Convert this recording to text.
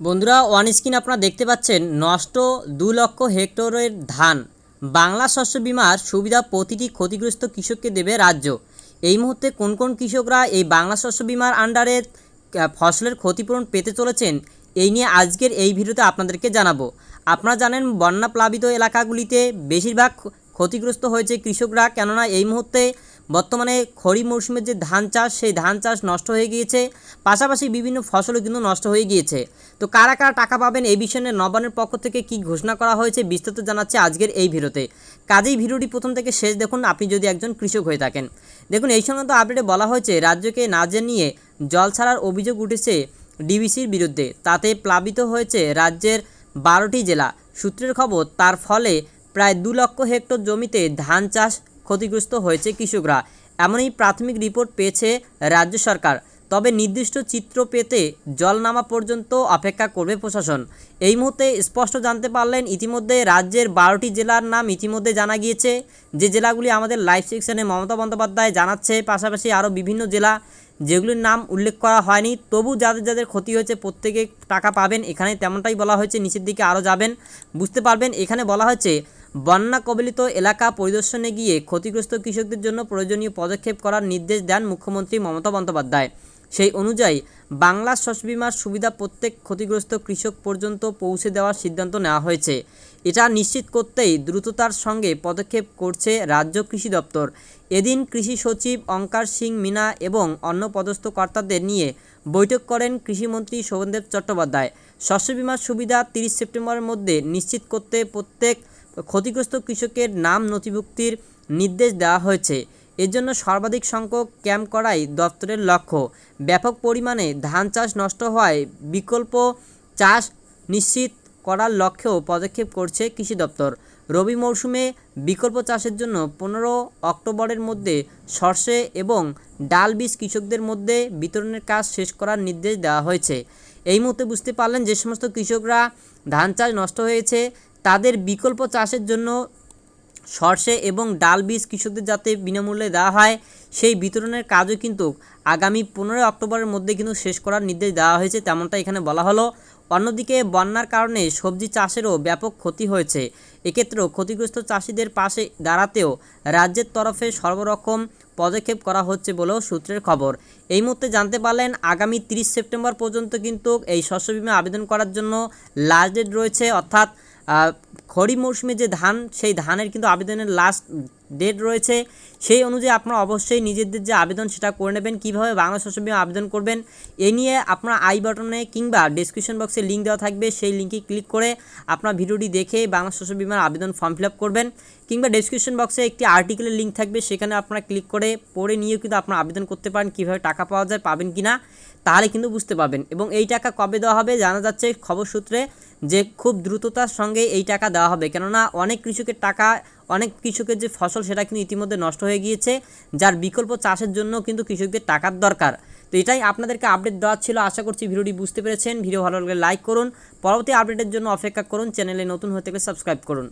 বন্ধুরা one screen আপনারা দেখতে পাচ্ছেন নষ্ট দু লক্ষ হেক্টরের ধান। বাংলা শস্য বিমার সুবিধা প্রতিটি ক্ষতিগ্রস্ত কৃষককে দেবে রাজ্য। এই মুহূর্তে কোন কোন কৃষকরা এই বাংলা শস্য বিমার আন্ডারে ফসলের ক্ষতিপূরণ পেতে চলেছেন, এই নিয়ে আজকের এই ভিডিওতে আপনাদেরকে জানাব। আপনারা জানেন, বন্যা প্লাবিত এলাকাগুলিতে বেশিরভাগ ক্ষ- ক্ষতিগ্রস্ত হয়েছে কৃষকরা, কেননা এই মুহূর্তে বর্তমানে খরিফ মৌসুমের যে ধান চাষ, সেই ধান চাষ নষ্ট হয়ে গিয়েছে। পাশাপাশি বিভিন্ন ফসলও কিন্তু নষ্ট হয়ে গিয়েছে। তো কারা কারা টাকা পাবেন এই বিষয়ে নিয়ে নবান্নের পক্ষ থেকে কি ঘোষণা করা হয়েছে বিস্তারিত জানাচ্ছে আজকের এই ভিডিওতে। কাজেই ভিডিওটি প্রথম থেকে শেষ দেখুন, আপনি যদি একজন কৃষক হয়ে থাকেন। দেখুন, এই সংক্রান্ত আপডেটে বলা হয়েছে, রাজ্যকে না জানিয়ে জল ছাড়ার অভিযোগ উঠেছে ডিবিসির বিরুদ্ধে। তাতে প্লাবিত হয়েছে রাজ্যের বারোটি জেলা। সূত্রের খবর, তার ফলে প্রায় দু লক্ষ হেক্টর জমিতে ধান চাষ ক্ষতিগ্রস্ত হয়েছে কৃষকরা। এমনই প্রাথমিক রিপোর্ট পেয়েছে রাজ্য সরকার। তবে নির্দিষ্ট চিত্র পেতে জল নামা পর্যন্ত অপেক্ষা করবে প্রশাসন। এই মুহূর্তে স্পষ্ট জানতে পারলেন ইতিমধ্যে রাজ্যের বারোটি জেলার নাম ইতিমধ্যে জানা গিয়েছে। যে জেলাগুলি আমাদের লাইভ সেকশনে মমতা বন্দ্যোপাধ্যায় জানাচ্ছে, পাশাপাশি আরও বিভিন্ন জেলা যেগুলির নাম উল্লেখ করা হয়নি। তবু যাদের যাদের ক্ষতি হয়েছে, প্রত্যেকে টাকা পাবেন। এখানে তেমনটাই বলা হয়েছে, নিচের দিকে আরও যাবেন। বুঝতে পারবেন, এখানে বলা হয়েছে বন্যা কবলিত এলাকা পরিদর্শনে গিয়ে ক্ষতিগ্রস্ত কৃষকদের জন্য প্রয়োজনীয় পদক্ষেপ করার নির্দেশ দেন মুখ্যমন্ত্রী মমতা বন্দ্যোপাধ্যায়। সেই অনুযায়ী, বাংলা শস্য বিমার সুবিধা প্রত্যেক ক্ষতিগ্রস্ত কৃষক পর্যন্ত পৌঁছে দেওয়ার সিদ্ধান্ত নেওয়া হয়েছে। এটা নিশ্চিত করতেই দ্রুততার সঙ্গে পদক্ষেপ করছে রাজ্য কৃষি দপ্তর। এদিন কৃষি সচিব অঙ্কার সিং মিনা এবং অন্য পদস্থ কর্তাদের নিয়ে বৈঠক করেন কৃষিমন্ত্রী শোভনদেব চট্টোপাধ্যায়। শস্য বিমার সুবিধা তিরিশ সেপ্টেম্বরের মধ্যে নিশ্চিত করতে প্রত্যেক ক্ষতিগ্রস্ত কৃষকের নাম নথিভুক্তির নির্দেশ দেওয়া হয়েছে। এর জন্য সর্বাধিক সংখ্যক ক্যাম্প করাই দপ্তরের লক্ষ্য। ব্যাপক পরিমাণে ধান চাষ নষ্ট হওয়ায় বিকল্প চাষ নিশ্চিত করার লক্ষ্যেও পদক্ষেপ করছে কৃষি দপ্তর। রবি মৌসুমে বিকল্প চাষের জন্য পনেরো অক্টোবরের মধ্যে সর্ষে এবং ডাল বীজ কৃষকদের মধ্যে বিতরণের কাজ শেষ করার নির্দেশ দেওয়া হয়েছে। এই মুহূর্তে বুঝতে পারলেন যে সমস্ত কৃষকরা ধান চাষ নষ্ট হয়েছে তাদের বিকল্প চাষের জন্য সর্ষে এবং ডাল বীজ কৃষকদের যাতে বিনামূল্যে দেওয়া হয়, সেই বিতরণের কাজও কিন্তু আগামী পনেরোই অক্টোবরের মধ্যে কিন্তু শেষ করার নির্দেশ দেওয়া হয়েছে, তেমনটা এখানে বলা হলো। অন্যদিকে বন্যার কারণে সবজি চাষেরও ব্যাপক ক্ষতি হয়েছে। এক্ষেত্রেও ক্ষতিগ্রস্ত চাষিদের পাশে দাঁড়াতেও রাজ্যের তরফে সর্বরকম পদক্ষেপ করা হচ্ছে বলেও সূত্রের খবর। এই মুহূর্তে জানতে পারলেন, আগামী তিরিশ সেপ্টেম্বর পর্যন্ত কিন্তু এই শস্য বিমা আবেদন করার জন্য লাস্ট ডেট রয়েছে, অর্থাৎ খরিফ মৌসুমে যে ধান, সেই ধানের কিন্তু আবেদনের লাস্ট ডেট রয়েছে। সেই অনুযায়ী আপনারা অবশ্যই নিজেদের যে আবেদন, সেটা করে নেবেন। কীভাবে বাংলা শস্য বিমা আবেদন করবেন, এ নিয়ে আপনারা আই বাটনে কিংবা ডিসক্রিপশন বক্সে লিঙ্ক দেওয়া থাকবে। সেই লিঙ্কে ক্লিক করে আপনার ভিডিওটি দেখে বাংলা শস্য বিমার আবেদন ফর্ম ফিল করবেন। কিংবা ডিসক্রিপশন বক্সে একটি আর্টিকেলের লিঙ্ক থাকবে, সেখানে আপনারা ক্লিক করে পড়ে নিয়েও কিন্তু আপনারা আবেদন করতে পারেন, কীভাবে টাকা পাওয়া যায়, পাবেন কি না তাহলে কিন্তু বুঝতে পারবেন। এবং এই টাকা কবে দেওয়া হবে জানা যাচ্ছে খবর সূত্রে। যে খুব দ্রুততার সঙ্গে এই টাকা দেওয়া হবে। কেননা অনেক কৃষকের টাকা, অনেক কৃষকের যে ফসল সেটা কিন্তু ইতিমধ্যে নষ্ট হয়ে গিয়েছে, যার বিকল্প চাষের জন্য কিন্তু কৃষকদের টাকার দরকার। তো এটাই আপনাদেরকে আপডেট দেওয়ার ছিল। আশা করছি ভিডিওটি বুঝতে পেরেছেন। ভিডিও ভালো লাগলে লাইক করুন। পরবর্তী আপডেটের জন্য অপেক্ষা করুন। চ্যানেলে নতুন হতে গেলে সাবস্ক্রাইব করুন।